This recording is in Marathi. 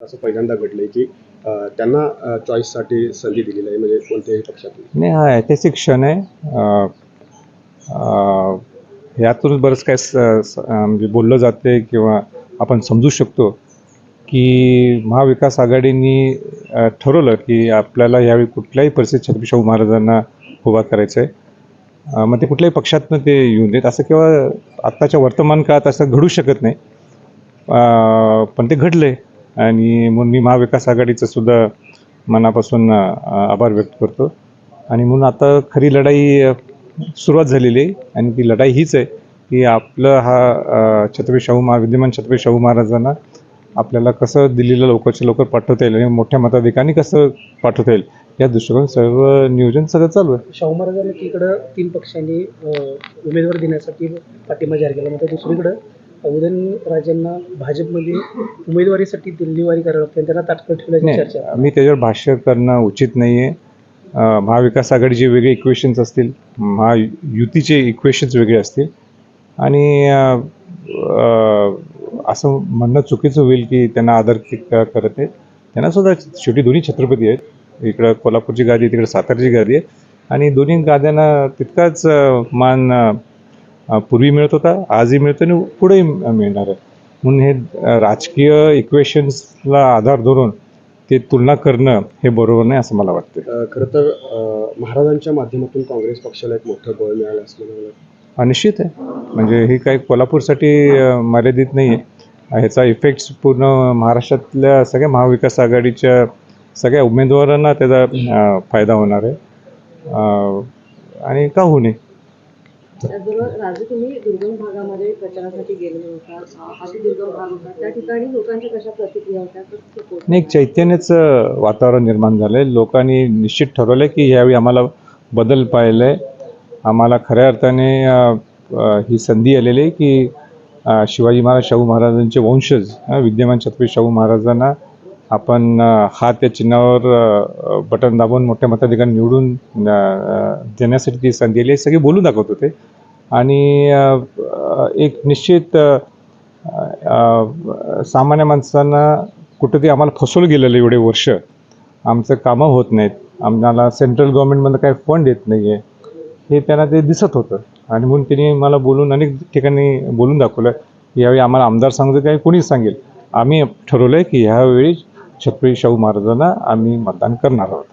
असं पहिल्यांदा घडलंय की त्यांना त्यांना चॉईससाठी संधी दिलेली आहे म्हणजे कोणत्याही पक्षातून? नाही हा ऐतिहासिक क्षण आहे. यातून बरंच काय म्हणजे बोललं जाते किंवा आपण समजू शकतो की महाविकास आघाडीनी ठरवलं की आपल्याला यावेळी कुठल्याही परिस्थितीत छत्रपती शाहू महाराजांना उभा करायचं आहे मग ते कुठल्याही पक्षातनं ते येऊन देत. असं किंवा आत्ताच्या वर्तमान काळात असं घडू शकत नाही. पण ते घडले आणि म्हणून मी महाविकास आघाडीचं सुद्धा मनापासून आभार व्यक्त करतो. आणि म्हणून आता खरी लढाई सुरुवात झालेली आहे आणि ती लढाई हीच आहे की आपलं हा छत्रपती शाहू महा विद्यमान छत्रपती शाहू महाराजांना आपल्याला कसं दिल्लीला लवकरच्या लवकर पाठवता येईल आणि मोठ्या मताधिकांनी कसं पाठवता येईल या दृष्टिकोन सर्व नियोजन सगळं चालू आहे. शाहू महाराजांना एकीकडं तीन पक्षांनी उमेदवार देण्यासाठी पाठिंबा जाहीर केला मात्र दुसरीकडं उदयनराजेंना भाजपमध्ये उमेदवारीसाठी दिल्लीवारी करावं लागते त्यांना तात्काळ ठेवल्याची चर्चा. नाही मी त्याच्यावर भाष्य करणं उचित नाही आहे महाविकास आघाडीचे वेगळे इक्वेशन्स असतील महायुतीचे इक्वेशन्स वेगळे असतील. आणि अं, अं, असं म्हणणं चुकीचं होईल की त्यांना आदर के- क- करत आहेत. त्यांना सुद्धा शेवटी दोन्ही छत्रपती आहेत. इकडं कोल्हापूरची गादी आहे तिकडे सातारची गादी आहे आणि दोन्ही गाद्यांना तितकाच अं, मान अं, पूर्वी मिळत होता आजही मिळतो आणि पुढेही मिळणार आहे. म्हणून हे राजकीय इक्वेशन्सला आधार धरून ते तुलना करणं हे बरोबर नाही असं मला वाटतं खरं तर महाराजांच्या माध्यमातून काँग्रेस पक्षाला एक मोठं बळ मिळालं असं मला वाटतं. निश्चित आहे. म्हणजे हे काही कोल्हापूरसाठी मर्यादित नाही आहे ह्याचा इफेक्ट पूर्ण महाराष्ट्रातल्या सगळ्या महाविकास आघाडीच्या सगळ्या उमेदवारांना त्याचा फायदा होणार आहे. आणि का होऊ नये? त्याचबरोबर राजू तुम्ही दुर्गम भागामध्ये प्रचारासाठी गेले होता अति दुर्गम भाग होता त्या ठिकाणी लोकांच्या कशा प्रतिक्रिया होत्या? नाही एक चैतन्याचं वातावरण निर्माण झालंय. लोकांनी निश्चित ठरवलं की यावेळी आम्हाला बदल पाहिलंय. आम्हाला खऱ्या अर्थाने ही संधी आलेली आहे की शिवाजी महाराज शाहू महाराजांचे वंशज विद्यमान छत्रपती शाहू महाराजांना आपण हा त्या चिन्हावर बटन दाबून मोठ्या मताधिकार निवडून देण्यासाठी ती संधी आली आहे. सगळे बोलून दाखवत होते. आणि एक निश्चित सामान्य माणसांना कुठंतरी आम्हाला फसवलं गेलेलं एवढे वर्ष. आमचं कामं होत नाहीत. आम्हाला सेंट्रल गव्हर्नमेंटमधलं काही फंड येत नाही आहे हे त्यांना ते दिसत होतं. आणि म्हणून त्यांनी मला बोलून अनेक ठिकाणी बोलून दाखवलं. यावेळी आम्हाला आमदार सांगतो काही कोणीच सांगेल. आम्ही ठरवलं आहे की ह्यावेळी छत्रपती शाहू महाराजांना आम्ही मतदान करणार आहोत.